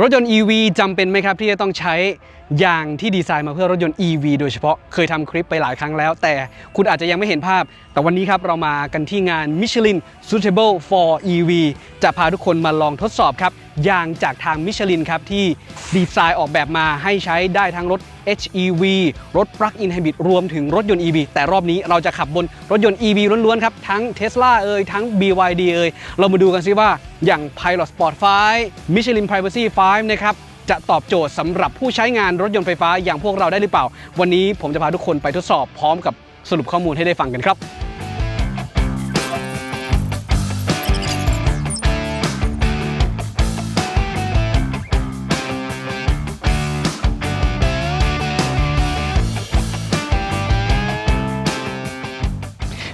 รถยนต์ EV จำเป็นไหมครับ ที่จะต้องใช้ยางที่ดีไซน์มาเพื่อรถยนต์ EV โดยเฉพาะเคยทำคลิปไปหลายครั้งแล้ว แต่คุณอาจจะยังไม่เห็นภาพ แต่วันนี้ครับ เรามากันที่งาน Michelin Suitable for EV จะพาทุกคนมาลองทดสอบครับยางจากทางมิชลินครับที่ดีไซน์ออกแบบมาให้ใช้ได้ทั้งรถ HEV รถ Plug-in Hybrid รวมถึงรถยนต์ EV แต่รอบนี้เราจะขับบนรถยนต์ EV ล้วนๆครับ ทั้ง Tesla เอ่ยทั้ง BYD เอ่ยเรามาดูกันซิว่าอย่าง Pilot Sport 5 Michelin Privacy 5 นะครับจะตอบโจทย์สำหรับผู้ใช้งานรถยนต์ไฟฟ้าอย่างพวกเราได้หรือเปล่า วันนี้ผมจะพาทุกคนไปทดสอบพร้อมกับสรุปข้อมูลให้ได้ฟังกันครับ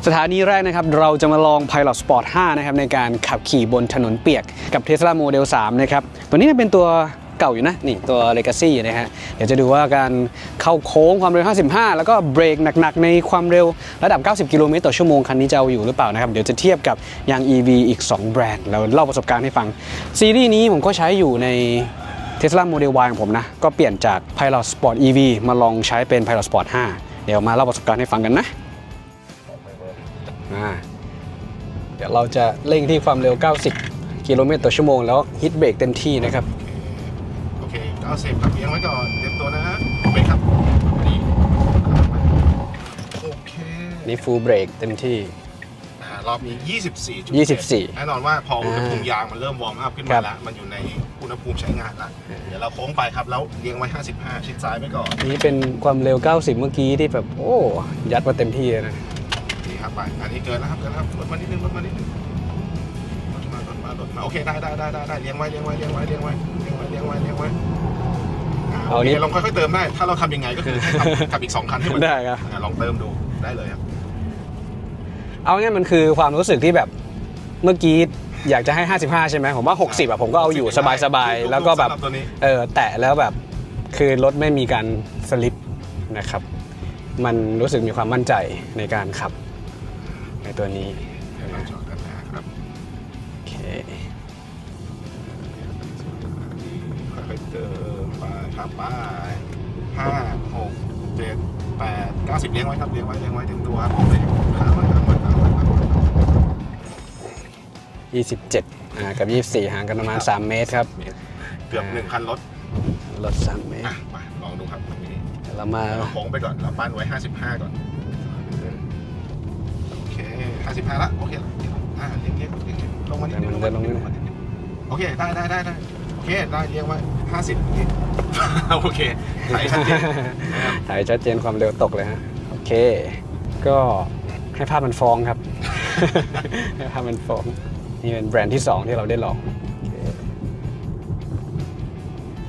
สถานีแรกนะครับ เราจะมาลอง Pilot Sport 5 นะครับ ในการขับขี่บนถนนเปียกกับ Tesla Model 3 นะครับ ตัวนี้เป็นตัวเก่าอยู่นะ นี่ตัว Legacy นะฮะ เดี๋ยวจะดูว่าการเข้าโค้งความเร็ว 55 แล้วก็เบรกหนัก ๆ ในความเร็วระดับ 90 กิโลเมตรต่อชั่วโมง คันนี้จะเอาอยู่หรือเปล่านะครับ เดี๋ยวจะเทียบกับยาง EV อีก 2 แบรนด์แล้วเล่าประสบการณ์ให้ฟัง ซีรีส์นี้ผมก็ใช้อยู่ใน Tesla Model Y ของผมนะ ก็เปลี่ยนจาก Pilot Sport EV มาลองใช้เป็น Pilot Sport 5 เดี๋ยวมาเล่าประสบการณ์ให้ฟังกันนะ อ่าเดี๋ยวเราจะเร่งที่ความเร็ว 90 กิโลเมตรต่อชั่วโมงแล้วฮิตเบรกเต็มที่นะครับ โอเค90ครับเลี้ยงไว้ก่อนเตรียมตัวนะฮะเบรกครับนี่โอเคนี่ฟูลเบรกเต็มที่ อ่ารอบนี้ 24 24 แน่นอนว่าพออุณหภูมิยางมันเริ่มวอร์มอัพขึ้นครัมาบแล้ว มันอยู่ในอุณหภูมิใช้งานแล้ว เดี๋ยวเราโค้งไปครับ แล้วเลี้ยงไว้ 55 ชิดซ้ายไว้ก่อน นี่เป็นความเร็ว 90 เมื่อกี้ที่แบบ โอ้ ยัดมาเต็มที่เลยนะดีครับ ไปอันนี้เกินแล้วครับเกินแล้วครับลดมานิดนึงลดมานิดนึงลดมาลดมาลดมาโอเคได้ได้ได้ได้เลี้ยงไว้เลี้ยงไว้เลี้ยงไว้เลี้ยงไว้เลี้ยงไว้เลี้ยงไว้เลี้ยงไว้เอาโอนี้เคลองค่อยๆเติมได้ ถ้าเราทำยังไงก็คือให้ขับอีกสองคันให้หมือนได้ครับลองเติมดูได้เลยครับ เอาง่ายมันคือความรู้สึกที่แบบเมื่อกี้อยากจะให้ 55 ใช่ไหมผมว่า 60อะผมก็เอาอยู่สบายๆ แล้วก็แบบเออแตะแล้วแบบคือรถไม่มีการสลิปนะครับ มันรู้สึกมีความมั่นใจในการขับ ในตัวนี้เดี๋ยวเราจอดกันนะครับโอเคค่อยๆเติมไปครับไปห้าหกเจ็ดแปดเก้าสิบเลี้ยงไว้ครับเลี้ยงไว้เลี้ยงไว้เต็มตัวครับผมเลยค้างไว้ค้างไว้ค้างไว้ค้างไว้27อ่ากับ24ห่างกันประมาณ3เมตรครับเกือบหนึ่งคันรถรถ3เมตรอะไปลองดูครับตรงนี้ เรามาเราโค้งไปก่อนเราปั้นไว้ 55 ก่อน เค55ละโอเคละอ่าเลี้ยงเลี้ยงเลี้ยงเลี้ยงลงมานิดนึงลงมานิดนึงลงมานิดนึงโอเคได้ได้ได้ได้โอเคได้เลี้ยงไว้50โอเคโอเคใส่ชัดเจนถ่ายชัดเจนความเร็วตกเลยฮะโอเค ก็ให้ภาพมันฟ้องครับให้ภาพมันฟ้องนี่เป็นแบรนด์ที่2ที่เราได้ลองโอเค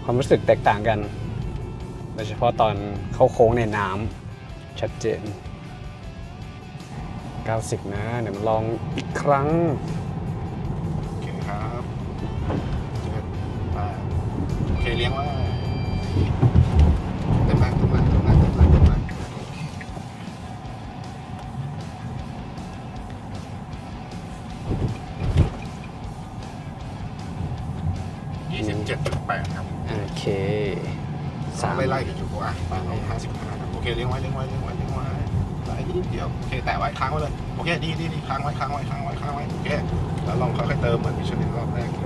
ความรู้สึกแตกต่างกัน โดยเฉพาะตอนเข้าโค้งในน้ำชัดเจน 90 นะ เดี๋ยวมาลองอีกครั้ง โอเคครับเจ็ดแปดโอเคเลี้ยงไว่า เลยโอเคดีดีดีค้างไว้ค้างไว้ค้างไว้ค้างไว้โอเคแล้วลองค่อยๆเติมเหมือนมิชลินรอบแรกโอเค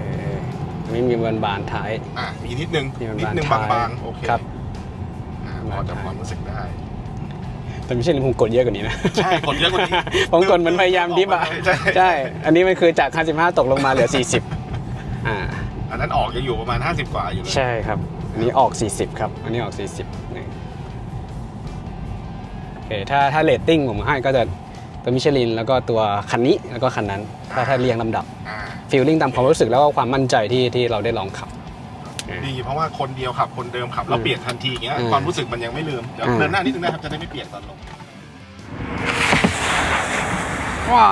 อันนี้มีบานบานๆท้าย อะมีนิดนึงมีบานนิดบานนึงท้ายบางๆโอเคครับอ่าพอจะความรู้สึกได้แต่ไม่ใช่ผมกดเยอะกว่านี้นะ ใช่กดเยอะกว่านี้ ผมกดมันพยายามดิฟอะใช่ใช่ อันนี้มันคือจาก 55 ตกลงมาเหลือ 40 อ่า อันนั้นออกยังอยู่ประมาณ 50 กว่าอยู่เลย ใช่ครับ อันนี้ออก 40 ครับ อันนี้ออก 40นี่โอเคถ้าถ้าเรตติ้งผมให้ก็จะ ตัวมิชลินแล้วก็ตัวคันนี้แล้วก็คันนั้น ถ้าถ้าเรียงลำดับอ่าฟีลลิ่งตามความรู้สึกแล้วก็ความมั่นใจที่ที่เราได้ลองขับดีเพราะว่าคนเดียวขับคนเดิมขับแล้วเปลี่ยนทันทีอย่างเงี้ยอืมความรู้สึกมันยังไม่ลืมเดี๋ยวอืมเดินหน้านิดนึงนะครับจะได้ไม่เปลี่ยนตอนลงว้า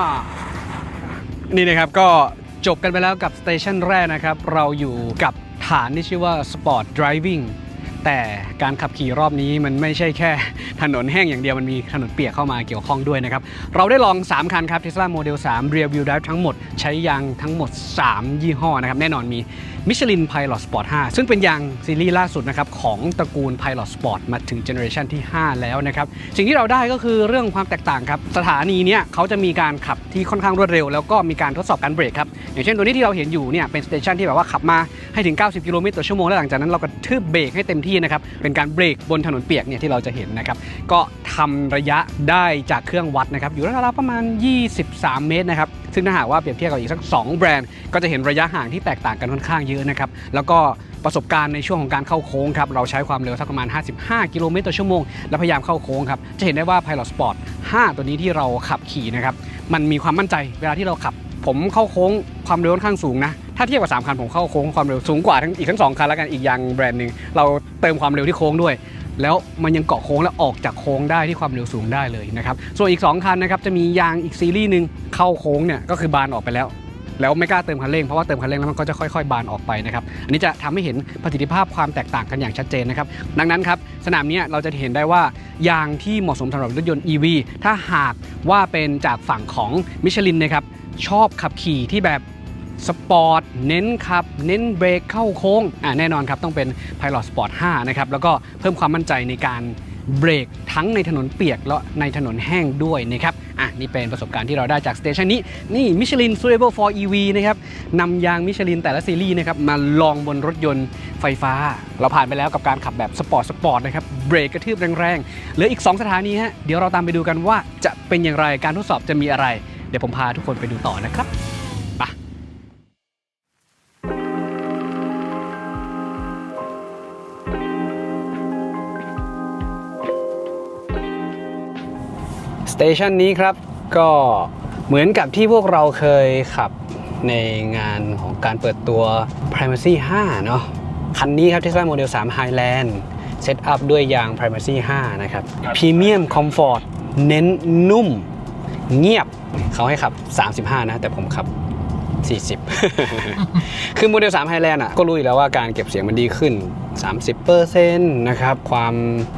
นี่นะครับก็จบกันไปแล้วกับสเตชันแรกนะครับ เราอยู่กับฐานที่ชื่อว่า Sport Driving แต่การขับขี่รอบนี้มันไม่ใช่แค่ถนนแห้งอย่างเดียวมันมีถนนเปียกเข้ามาเกี่ยวข้องด้วยนะครับ เราได้ลอง 3 คันครับ Tesla Model 3 Rear Wheel Drive ทั้งหมดใช้ยางทั้งหมด 3 ยี่ห้อนะครับ แน่นอนมี Michelin Pilot Sport 5 ซึ่งเป็นยางซีรีส์ล่าสุดนะครับ ของตระกูล Pilot Sport มาถึงเจเนอเรชันที่ 5 แล้วนะครับ สิ่งที่เราได้ก็คือเรื่องความแตกต่างครับ สถานีเนี้ยเขาจะมีการขับที่ค่อนข้างรวดเร็ว แล้วก็มีการทดสอบการเบรกครับอย่างเช่นตัวนี้ที่เราเห็นอยู่เนี่ยเป็นสเตชันที่แบบว่าขับมาให้ถึง 90 กิโลเมตรต่อชั่วโมงแล้วหลังจากนั้นเราก็ทืบเบรกให้เต็มที่นะครับเป็นการเบรกบนถนนเปียกเนี่ยที่เราจะเห็นนะครับก็ทำระยะได้จากเครื่องวัดนะครับอยู่ราวๆประมาณ 23 เมตรนะครับซึ่งถ้าหากว่าเปรียบเทียบกับอีกสัก 2 แบรนด์ ก็จะเห็นระยะห่างที่แตกต่างกันค่อนข้างเยอะนะครับแล้วก็ประสบการณ์ในช่วงของการเข้าโค้งครับเราใช้ความเร็วสักประมาณ 55 กิโลเมตรต่อชั่วโมงและพยายามเข้าโค้งครับจะเห็นได้ว่า Pilot Sport 5 ตัวนี้ที่เราขับขี่นะครับมันมีความมั่นใจเวลาที่เราขับ ผมเข้าโค้งความเร็วค่อนข้างสูงนะ ถ้าเทียบกับ3คันผมเข้าโค้งความเร็วสูงกว่าทั้งอีกทั้งสองคันแล้วกันอีกอย่างแบรนด์หนึ่งเราเติมความเร็วที่โค้งด้วย แล้วมันยังเกาะโค้งและออกจากโค้งได้ที่ความเร็วสูงได้เลยนะครับส่วนอีก 2 คันนะครับจะมียางอีกซีรีส์หนึ่งเข้าโค้งเนี่ยก็คือบานออกไปแล้วแล้วไม่กล้าเติมคันเร่งเพราะว่าเติมคันเร่งแล้วมันก็จะค่อยๆ บานออกไปนะครับ อันนี้จะทำให้เห็นประสิทธิภาพความแตกต่างกันอย่างชัดเจนนะครับ ดังนั้นครับสนามนี้เราจะเห็นได้ว่ายางที่เหมาะสมสำหรับรถยนต์ EV ถ้าหากว่าเป็นจากฝั่งของมิชลินนะครับชอบขับขี่ที่แบบ สปอร์ตเน้นขับ เน้นเบรกเข้าโค้งอ่าแน่นอนครับต้องเป็น Pilot Sport 5 นะครับ แล้วก็เพิ่มความมั่นใจในการเบรกทั้งในถนนเปียกและในถนนแห้งด้วยนะครับ อะ นี่เป็นประสบการณ์ที่เราได้จากสเตชันนี้ นี่ Michelin Suitable for EV นะครับนำยางมิชลินแต่ละซีรีส์นะครับ มาลองบนรถยนต์ไฟฟ้า เราผ่านไปแล้วกับการขับแบบสปอร์ตสปอร์ตนะครับ เบรกกระทืบแรงๆ เหลืออีก 2 สถานีฮะ เดี๋ยวเราตามไปดูกันว่าจะเป็นอย่างไรการทดสอบจะมีอะไร เดี๋ยวผมพาทุกคนไปดูต่อนะครับ เตชันนี้ครับก็เหมือนกับที่พวกเราเคยขับในงานของการเปิดตัว Primacy 5 เนาะคันนี้ครับ Tesla Model 3 Highland เซตอัพด้วยยาง Primacy 5 นะครับ Premium Comfort เน้นนุ่ม เงียบเขาให้ขับ 35 นะ แต่ผมขับ 40 คือโมเดล3 Highland อะก็รู้อยู่แล้วว่าการเก็บเสียงมันดีขึ้น 30%นะครับ ความ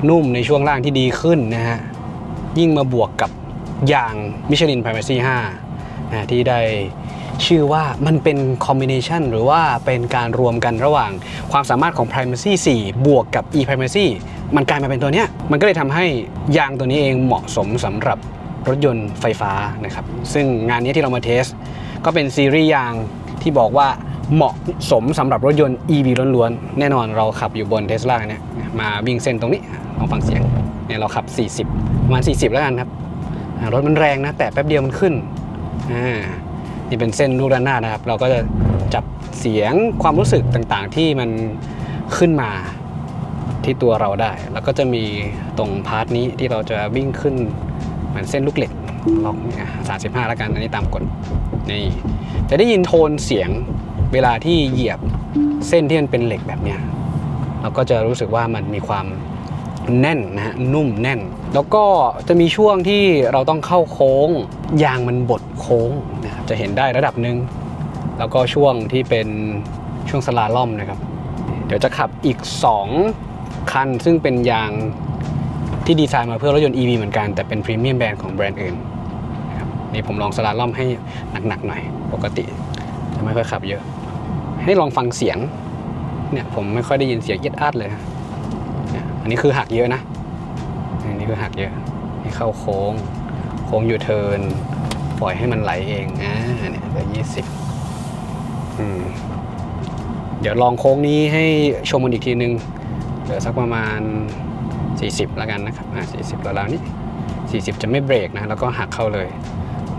นุ่มในช่วงล่างที่ดีขึ้นนะฮะ ยิ่งมาบวกกับยาง Michelin Primacy 5นะที่ได้ชื่อว่ามันเป็นคอมบิเนชันหรือว่าเป็นการรวมกันระหว่างความสามารถของ Primacy 4 บวกกับ e Primacy มันกลายมาเป็นตัวเนี้ย มันก็เลยทำให้ยางตัวนี้เองเหมาะสมสำหรับรถยนต์ไฟฟ้านะครับ ซึ่งงานนี้ที่เรามาเทส ก็เป็นซีรีส์ยางที่บอกว่า เหมาะสมสำหรับรถยนต์ EV ล้วนๆ แน่นอนเราขับอยู่บนเทสลาเนี่ยมาวิ่งเส้นตรงนี้ลองฟังเสียงเนี่ยเราขับ 40 ประมาณ 40 แล้วกันครับ รถมันแรงนะ แต่แป๊บเดียวมันขึ้นอ่านี่เป็นเส้นลูกด้านหน้านะครับ เราก็จะจับเสียงความรู้สึกต่างๆ ที่มันขึ้นมาที่ตัวเราได้ แล้วก็จะมีตรงพาร์ทนี้ที่เราจะวิ่งขึ้นเหมือนเส้นลูกเหล็กล็อกเนี่ยสามสิบห้าแล้วกัน อันนี้ตามกฎนี่จะได้ยินโทนเสียง เวลาที่เหยียบเส้นที่มันเป็นเหล็กแบบเนี้ยเราก็จะรู้สึกว่ามันมีความแน่นนะฮะนุ่มแน่น แล้วก็จะมีช่วงที่เราต้องเข้าโค้ง ยางมันบดโค้งนะครับจะเห็นได้ระดับหนึ่งแล้วก็ช่วงที่เป็นช่วงสลาล่อมนะครับ เดี๋ยวจะขับอีก 2 คัน ซึ่งเป็นยางที่ดีไซน์มาเพื่อรถยนต์ EV เหมือนกัน แต่เป็นพรีเมียมแบรนด์ของแบรนด์อื่นนะครับนี่ผมลองสลาล่อมให้หนักๆหน่อย ปกติจะไม่ค่อยขับเยอะ ให้ลองฟังเสียง เนี่ยผมไม่ค่อยได้ยินเสียงเอียดอัดเลยนะเนี่ยอันนี้คือหักเยอะนะ อันนี้คือหักเยอะให้เข้าโค้ง โค้งยูเทิร์นปล่อยให้มันไหลเองอ่าเนี่ยเหลือยี่สิบอืมเดี๋ยวลองโค้งนี้ให้ชมกันอีกทีนึง เหลือสักประมาณ 40 แล้วกันนะครับ อ่า40แล้วนี้40 จะไม่เบรกนะ แล้วก็หักเข้าเลย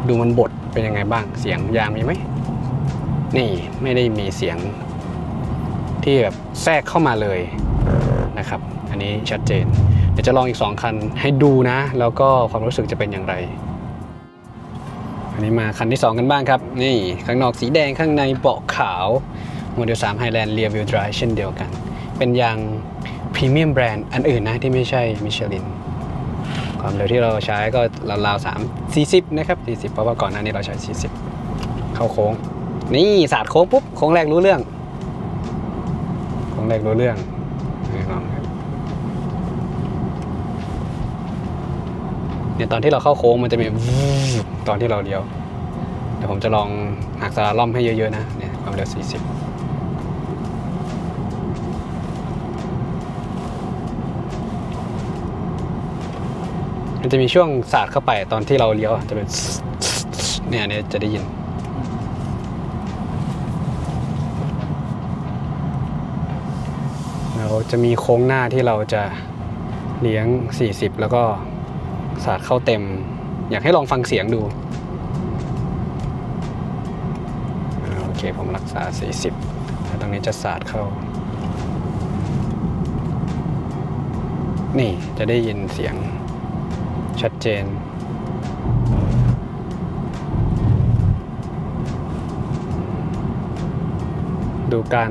ดูมันบดเป็นยังไงบ้าง เสียงยางมีไหม นี่ไม่ได้มีเสียงที่แบบแทรกเข้ามาเลยนะครับ อันนี้ชัดเจน เดี๋ยวจะลองอีก 2 คันให้ดูนะ แล้วก็ความรู้สึกจะเป็นอย่างไร อันนี้มาคันที่ 2 กันบ้างครับ นี่ข้างนอกสีแดงข้างในเบาะขาวโมเดล3 Highland Rear Wheel Drive เช่นเดียวกัน เป็นยางพรีเมียมแบรนด์อันอื่นนะที่ไม่ใช่มิชลินความเร็วที่เราใช้ก็ราวๆ3 40 นะครับ 40 เพราะว่าก่อนหน้านี้เราใช้ 40 เข้าโค้ง นี่ศาสตร์โค้งปุ๊บโค้งแรกรู้เรื่องโค้งแรกรู้เรื่องเนี่ยตอนที่เราเข้าโค้งมันจะมีตอนที่เราเลี้ยวเดี๋ยวผมจะลองหักสลาล่อมให้เยอะๆนะเนี่ยความเร็ว 40มันจะมีช่วงศาสตร์เข้าไปตอนที่เราเลี้ยวจะเป็นเนี่ยเนี่ยจะได้ยิน จะมีโค้งหน้าที่เราจะเลี้ยง 40 แล้วก็สาดเข้าเต็ม อยากให้ลองฟังเสียงดู โอเคผมรักษา 40แล้วตรงนี้จะสาดเข้า นี่จะได้ยินเสียงชัดเจนดูการ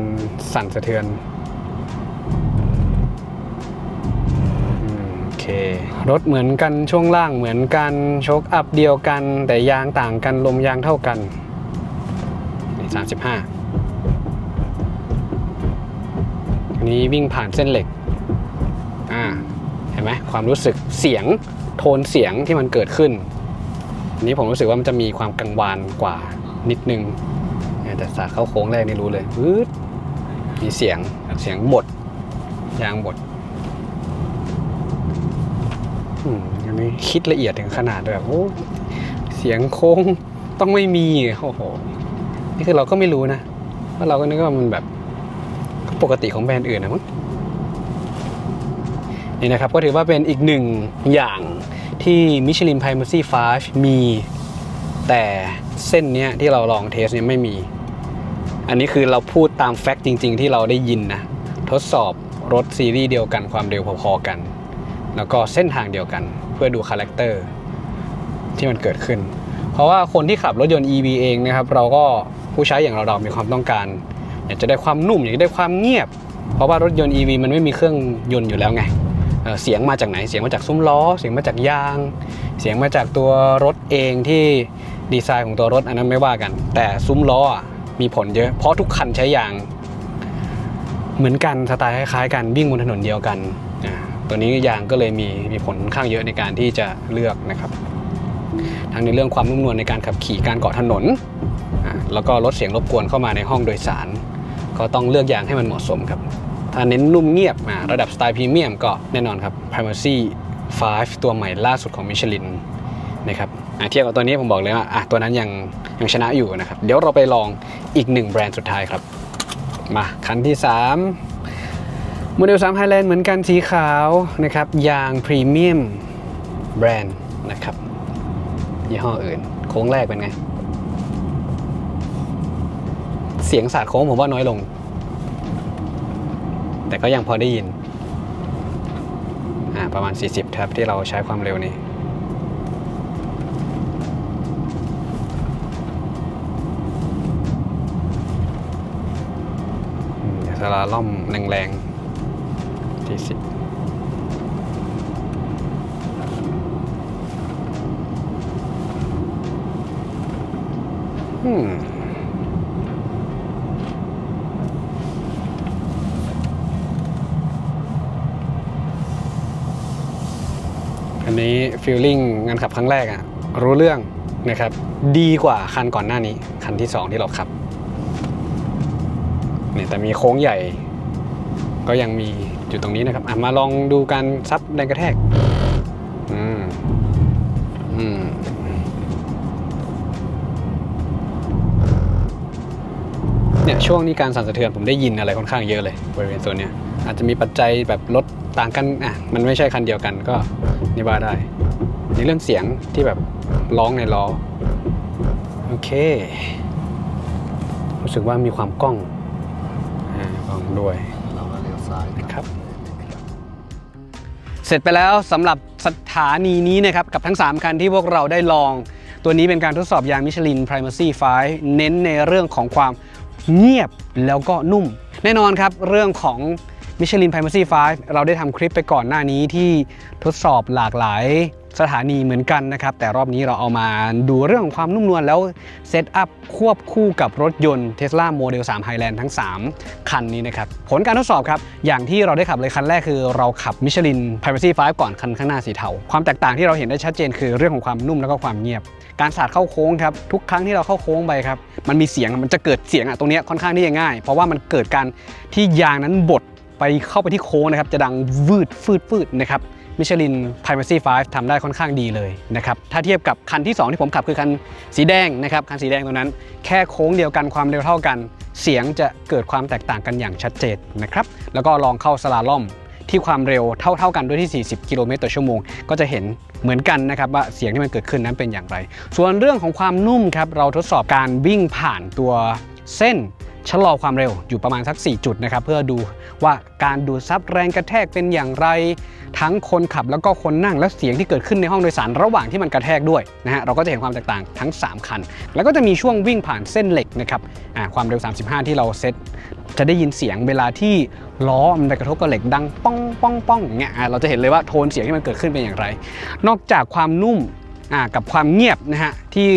สั่นสะเทือน รถเหมือนกันช่วงล่างเหมือนกันโชคอัพเดียวกัน แต่ยางต่างกันลมยางเท่ากันนี่สามสิบห้าอันนี้วิ่งผ่านเส้นเหล็กอ่าเห็นไหมความรู้สึกเสียงโทนเสียงที่มันเกิดขึ้นอันนี้ผมรู้สึกว่ามันจะมีความกังวานกว่านิดนึงแต่สาเข้าโค้งแรกนี่รู้เลยมีเสียงเสียงบดยางบด อืมอันนี้คิดละเอียดถึงขนาดแบบโอ้เสียงโค้งต้องไม่มีโอ้โหนี่คือเราก็ไม่รู้นะว่าเราก็นึกว่ามันแบบปกติของแบรนด์อื่นนะมั้งนี่นะครับก็ถือว่าเป็นอีกหนึ่งอย่างที่ Michelin Primacy 5มีแต่เส้นเนี้ยที่เราลองเทสเนี่ยไม่มี อันนี้คือเราพูดตามแฟกต์จริง ๆ ที่เราได้ยินนะ ทดสอบรถซีรีส์เดียวกันความเร็วพอๆกัน แล้วก็เส้นทางเดียวกัน เพื่อดูคาแรคเตอร์ที่มันเกิดขึ้น เพราะว่าคนที่ขับรถยนต์ EV เองนะครับ เราก็ผู้ใช้อย่างเราเราๆมีความต้องการ อยากจะได้ความนุ่มอยากจะได้ความเงียบ เพราะว่ารถยนต์ EV มันไม่มีเครื่องยนต์อยู่แล้วไงเเสียงมาจากไหนเสียงมาจากซุ้มล้อ เสียงมาจากยาง เสียงมาจากตัวรถเองที่ดีไซน์ของตัวรถอันนั้นไม่ว่ากัน แต่ซุ้มล้อมีผลเยอะ เพราะทุกคันใช้ยาง เหมือนกันสไตล์คล้ายๆกันวิ่งบนถนนเดียวกัน ตัวนี้ยางก็เลยมีมีผลค่อนข้างเยอะในการที่จะเลือกนะครับ ทั้งในเรื่องความนุ่มนวลในการขับขี่การเกาะถนนอ่าแล้วก็ลดเสียงรบกวนเข้ามาในห้องโดยสาร ก็ต้องเลือกยางให้มันเหมาะสมครับ ถ้าเน้นนุ่มเงียบอ่าระดับสไตล์พรีเมียมก็แน่นอนครับ Primacy 5 ตัวใหม่ล่าสุดของมิชลินนะครับเทียบกับตัวนี้ผมบอกเลยว่าอะตัวนั้นยังยังชนะอยู่นะครับ เดี๋ยวเราไปลองอีกหนึ่งแบรนด์สุดท้ายครับ มาคันที่ 3 โมเดล3 Highland เหมือนกันสีขาวนะครับ ยางพรีเมียมแบรนด์นะครับ ยี่ห้ออื่น โค้งแรกเป็นไง เสียงสาดโค้งผมว่าน้อยลง แต่ก็ยังพอได้ยินอ่าประมาณ 40 ครับที่เราใช้ความเร็วนี้อืมสลาล่อมแรง สี่สิบอืมอันนี้ฟีลลิ่งงานขับครั้งแรกอะรู้เรื่องนะครับ ดีกว่าคันก่อนหน้านี้ คันที่ 2 ที่เราขับเนี่ยแต่มีโค้งใหญ่ ก็ยังมีอยู่ตรงนี้นะครับมาลองดูการซับแรงกระแทกอืมอืมเนี่ยช่วงนี้การสั่นสะเทือนผมได้ยินอะไรค่อนข้างเยอะเลยบริเวณโซนเนี้ยอาจจะมีปัจจัยแบบรถต่างกันอะมันไม่ใช่คันเดียวกันก็นี่ว่าได้ในเรื่องเสียงที่แบบร้องในล้อโอเค รู้สึกว่ามีความกล้องอ่ากล้องด้วย ครับ เสร็จไปแล้วสำหรับสถานีนี้นะครับ กับทั้ง 3 คันที่พวกเราได้ลอง ตัวนี้เป็นการทดสอบยางมิชลิน Primacy 5 เน้นในเรื่องของความเงียบแล้วก็นุ่ม แน่นอนครับเรื่องของมิชลิน Primacy 5 เราได้ทำคลิปไปก่อนหน้านี้ที่ทดสอบหลากหลาย สถานีเหมือนกันนะครับ แต่รอบนี้เราเอามาดูเรื่องของความนุ่มนวลแล้วเซตอัพควบคู่กับรถยนต์ Tesla Model 3 Highland ทั้ง 3 คันนี้นะครับ ผลการทดสอบครับ อย่างที่เราได้ขับเลยคันแรกคือเราขับ Michelin Primacy 5 ก่อนคันข้างหน้าสีเทา ความแตกต่างที่เราเห็นได้ชัดเจนคือเรื่องของความนุ่มแล้วก็ความเงียบ การสาดเข้าโค้งครับ ทุกครั้งที่เราเข้าโค้งไปครับมันมีเสียงมันจะเกิดเสียงอะตรงนี้ค่อนข้างที่จะง่าย เพราะว่ามันเกิดการที่ยางนั้นบดไปเข้าไปที่โค้งนะครับจะดังวืดฟืดฟืดนะครับ Michelin Primacy 5ทำได้ค่อนข้างดีเลยนะครับ ถ้าเทียบกับคันที่ 2 ที่ผมขับคือคันสีแดงนะครับ คันสีแดงตัวนั้น แค่โค้งเดียวกันความเร็วเท่ากัน เสียงจะเกิดความแตกต่างกันอย่างชัดเจนนะครับ แล้วก็ลองเข้าสลาล่อมที่ความเร็วเท่าๆกันด้วยที่ 40 กิโลเมตรต่อชั่วโมง ก็จะเห็นเหมือนกันนะครับว่าเสียงที่มันเกิดขึ้นนั้นเป็นอย่างไร ส่วนเรื่องของความนุ่มครับเราทดสอบการวิ่งผ่านตัวเส้น ชะลอความเร็วอยู่ประมาณสัก 4 จุดนะครับ เพื่อดูว่าการดูดซับแรงกระแทกเป็นอย่างไร ทั้งคนขับแล้วก็คนนั่งและเสียงที่เกิดขึ้นในห้องโดยสารระหว่างที่มันกระแทกด้วยนะฮะเราก็จะเห็นความแตกต่างทั้ง 3 คัน แล้วก็จะมีช่วงวิ่งผ่านเส้นเหล็กนะครับความเร็ว 35 ที่เราเซตจะได้ยินเสียงเวลาที่ล้อมันไปกระทบกับเหล็กดังป้องป้องป้องอย่างเงี้ยอ่เราจะเห็นเลยว่าโทนเสียงที่มันเกิดขึ้นเป็นอย่างไร นอกจากความนุ่ม กับความเงียบนะฮะที่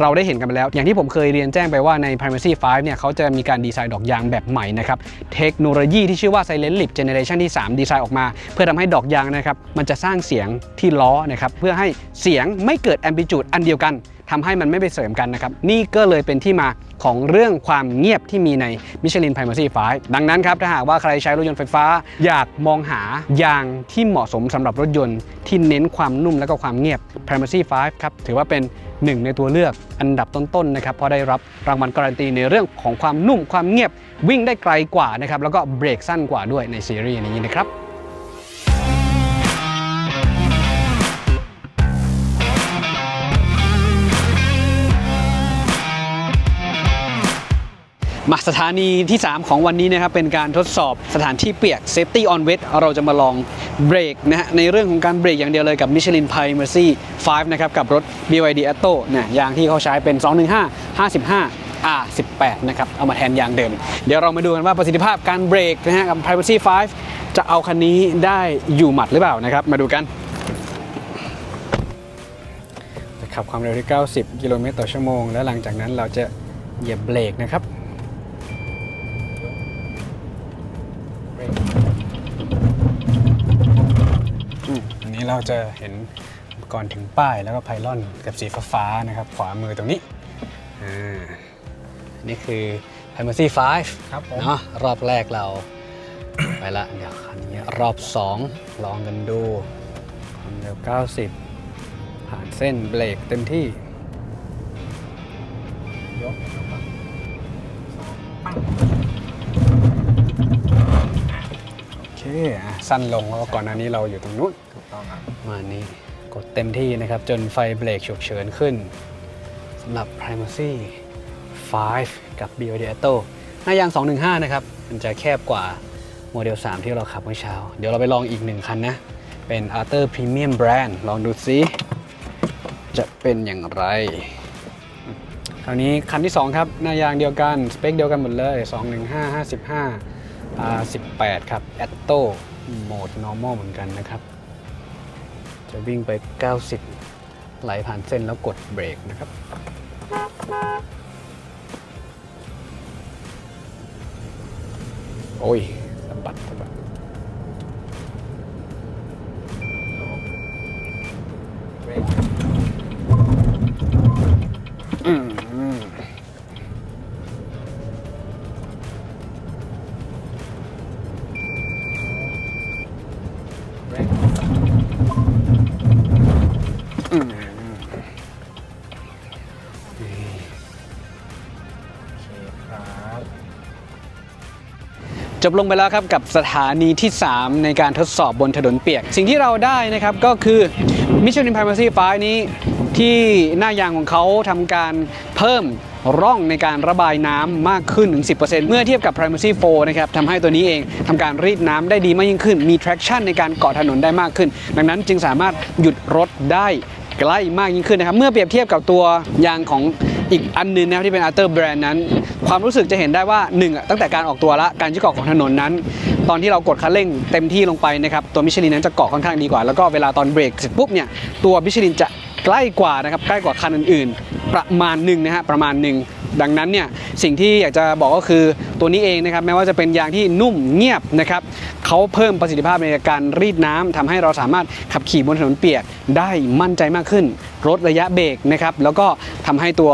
เราได้เห็นกันไปแล้ว อย่างที่ผมเคยเรียนแจ้งไปว่าใน Primacy 5 เนี่ยเขาจะมีการดีไซน์ดอกยางแบบใหม่นะครับ เทคโนโลยีที่ชื่อว่า Silent Lip Generation ที่ 3 ดีไซน์ออกมา เพื่อทำให้ดอกยางนะครับ มันจะสร้างเสียงที่ล้อนะครับ เพื่อให้เสียงไม่เกิดแอมพลิจูดอันเดียวกัน ทำให้มันไม่ไปเสริมกันนะครับ นี่ก็เลยเป็นที่มาของเรื่องความเงียบที่มีใน Michelin Primacy 5ดังนั้นครับ ถ้าหากว่าใครใช้รถยนต์ไฟฟ้า อยากมองหายางที่เหมาะสมสำหรับรถยนต์ที่เน้นความนุ่มและก็ความเงียบ Primacy 5ครับถือว่าเป็นหนึ่งในตัวเลือกอันดับต้นๆนะครับเพราะได้รับรางวัลการันตีในเรื่องของความนุ่มความเงียบวิ่งได้ไกลกว่านะครับแล้วก็เบรกสั้นกว่าด้วยในซีรีส์นี้นะครับ มาสถานีที่ 3 ของวันนี้นะครับเป็นการทดสอบสถานที่เปียก Safety on Wet เราจะมาลองเบรกนะฮะในเรื่องของการเบรกอย่างเดียวเลยกับ Michelin Primacy 5 นะครับ กับรถ BYD Atto เนี่ยยางที่เขาใช้เป็น 215 55 R18 นะครับ เอามาแทนยางเดิม เดี๋ยวเรามาดูกันว่าประสิทธิภาพการเบรกนะฮะกับ Primacy 5 จะเอาคันนี้ได้อยู่หมัดหรือเปล่านะครับ มาดูกันจะขับความเร็วที่ 90 กิโลเมตรต่อชั่วโมง แล้วหลังจากนั้นเราจะเหยียบเบรกนะครับ นนี้เราจะเห็นก่อนถึงป้ายแล้วก็ไพลอนกับสีฟ้าๆนะครับ ขวามือตรงนี้อ่านี่คือ Primacy 5ครับผมเนาะรอบแรกเรา ไปละเดี๋ยวคันนี้รอบ 2 ลองกันดูความเร็ว 90 ผ่านเส้นเบรกเต็มที่ สั้นลงเพราะว่าก่อนหน้านี้เราอยู่ตรงนู้นถูกต้องครับมานี้กดเต็มที่นะครับ จนไฟเบรกฉุกเฉินขึ้นสำหรับ Primacy 5 กับ BYD Atto หน้ายาง 215 นะครับ มันจะแคบกว่าโมเดล 3 ที่เราขับเมื่อเช้า เดี๋ยวเราไปลองอีกหนึ่งคันนะ เป็น Arthur Premium Brand ลองดูซิจะเป็นอย่างไร คราวนี้คันที่ 2 ครับ หน้ายางเดียวกัน สเปคเดียวกันหมดเลย 215 55 R18 ครับ Atto โหมด normal เหมือนกันนะครับ จะวิ่งไป 90 ไหลผ่านเส้นแล้วกดเบรกนะครับ โอ้ยสะบัดสะบัด จบลงไปแล้วครับกับสถานีที่ 3 ในการทดสอบบนถนนเปียก สิ่งที่เราได้นะครับก็คือ Michelin Primacy 5นี้ที่หน้ายางของเขาทำการเพิ่มร่องในการระบายน้ำมากขึ้นถึง 10%เมื่อเทียบกับ Primacy 4 นะครับทำให้ตัวนี้เองทำการรีดน้ำได้ดีมากยิ่งขึ้น มี traction ในการเกาะถนนได้มากขึ้น ดังนั้นจึงสามารถหยุดรถได้ใกล้มากยิ่งขึ้นนะครับ เมื่อเปรียบเทียบกับตัวยางของอีกอันหนึงนะครับที่เป็น Arthur Brand นั้น ความรู้สึกจะเห็นได้ว่าหนึ่งอะตั้งแต่การออกตัวละการยึดเกาะของถนนนั้น ตอนที่เรากดคันเร่งเต็มที่ลงไปนะครับตัวมิชลินนั้นจะเกาะค่อนข้างดีกว่า แล้วก็เวลาตอนเบรกเสร็จปุ๊บเนี่ยตัวมิชลินจะใกล้กว่านะครับใกล้กว่าคันอื่นๆ ประมาณหนึ่งนะฮะประมาณหนึ่งดังนั้นเนี่ยสิ่งที่อยากจะบอกก็คือตัวนี้เองนะครับแม้ว่าจะเป็นยางที่นุ่มเงียบนะครับเขาเพิ่มประสิทธิภาพในการรีดน้ำทำให้เราสามารถขับขี่บนถนนเปียกได้มั่นใจมากขึ้นลดระยะเบรกนะครับแล้วก็ทำให้ตัว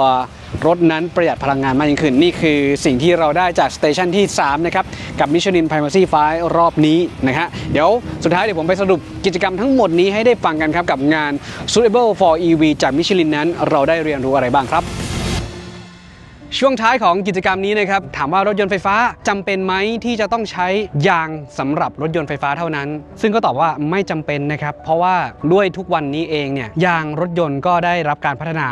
รถนั้นประหยัดพลังงานมากยิ่งขึ้น นี่คือสิ่งที่เราได้จากสเตชันที่ 3 นะครับ กับมิชลินไพรมาซี่ไฟรอบนี้นะฮะเดี๋ยวสุดท้ายเดี๋ยวผมไปสรุปกิจกรรมทั้งหมดนี้ให้ได้ฟังกันครับ กับงาน Suitable for EV จากมิชลินนั้นเราได้เรียนรู้อะไรบ้างครับ ช่วงท้ายของกิจกรรมนี้นะครับ ถามว่ารถยนต์ไฟฟ้าจำเป็นไหมที่จะต้องใช้ยางสำหรับรถยนต์ไฟฟ้าเท่านั้น ซึ่งก็ตอบว่าไม่จำเป็นนะครับ เพราะว่าด้วยทุกวันนี้เองเนี่ยยางรถยนต์ก็ได้รับการพัฒนา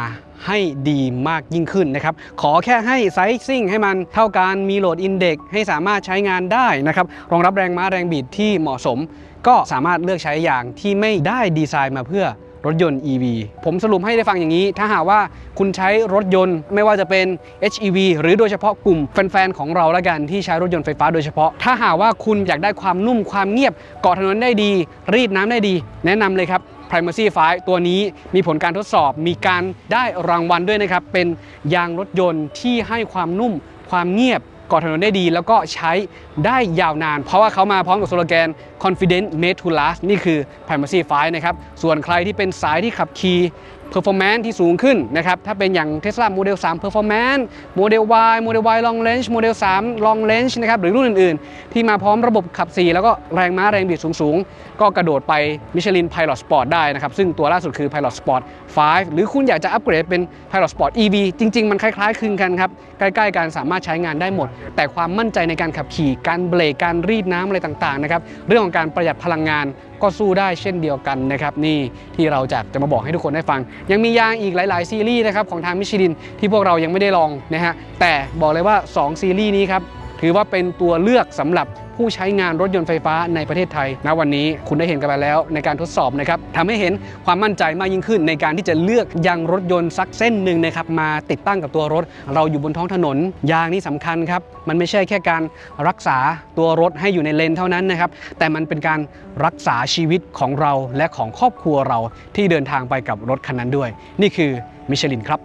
ให้ดีมากยิ่งขึ้นนะครับ ขอแค่ให้ไซซิ่งให้มันเท่ากันมีโหลดอินเด็กให้สามารถใช้งานได้นะครับ รองรับแรงม้าแรงบิดที่เหมาะสม ก็สามารถเลือกใช้ยางที่ไม่ได้ดีไซน์มาเพื่อ รถยนต์ EV ผมสรุปให้ได้ฟังอย่างนี้ ถ้าหากว่าคุณใช้รถยนต์ไม่ว่าจะเป็น HEV หรือโดยเฉพาะกลุ่มแฟนๆ ของเราละกันที่ใช้รถยนต์ไฟฟ้าโดยเฉพาะ ถ้าหากว่าคุณอยากได้ความนุ่มความเงียบเกาะถนนได้ดี รีดน้ำได้ดี แนะนำเลยครับ Primacy 5ตัวนี้มีผลการทดสอบมีการได้รางวัลด้วยนะครับ เป็นยางรถยนต์ที่ให้ความนุ่มความเงียบเกาะถนนได้ดีแล้วก็ใช้ได้ยาวนาน เพราะว่าเขามาพร้อมกับสโลแกน confident made to last นี่คือ Primacy 5นะครับ ส่วนใครที่เป็นสายที่ขับขี่ performance ที่สูงขึ้นนะครับ ถ้าเป็นอย่าง Tesla Model 3 performance Model Y Model Y long range Model 3 long range นะครับ หรือรุ่นอื่นๆ ที่มาพร้อมระบบขับ 4 แล้วก็แรงม้าแรงบิดสูงๆ ก็กระโดดไป Michelin Pilot Sport ได้นะครับ ซึ่งตัวล่าสุดคือ Pilot Sport 5 หรือคุณอยากจะอัปเกรดเป็น Pilot Sport EV จริง ๆ มันคล้ายๆคลึงกันครับ ใกล้ๆกันสามารถใช้งานได้หมด แต่ความมั่นใจในการขับขี่การเบรกการรีดน้ำอะไรต่างๆนะครับเรื่องของการประหยัดพลังงานก็สู้ได้เช่นเดียวกันนะครับนี่ที่เราจะจะมาบอกให้ทุกคนได้ฟัง ยังมียางอีกหลาย ๆ ซีรีส์นะครับของทางมิชลินที่พวกเรายังไม่ได้ลองนะฮะแต่บอกเลยว่า 2 ซีรีส์นี้ครับถือว่าเป็นตัวเลือกสำหรับ ผู้ใช้งานรถยนต์ไฟฟ้าในประเทศไทยณวันนี้คุณได้เห็นกันไปแล้วในการทดสอบนะครับทำให้เห็นความมั่นใจมากยิ่งขึ้น ในการที่จะเลือกยางรถยนต์สักเส้นหนึ่งนะครับมาติดตั้งกับตัวรถ เราอยู่บนท้องถนน ยางนี่สำคัญครับมันไม่ใช่แค่การรักษาตัวรถให้อยู่ในเลนเท่านั้นนะครับแต่มันเป็นการรักษาชีวิตของเราและของครอบครัวเราที่เดินทางไปกับรถคันนั้นด้วย นี่คือมิชลินครับ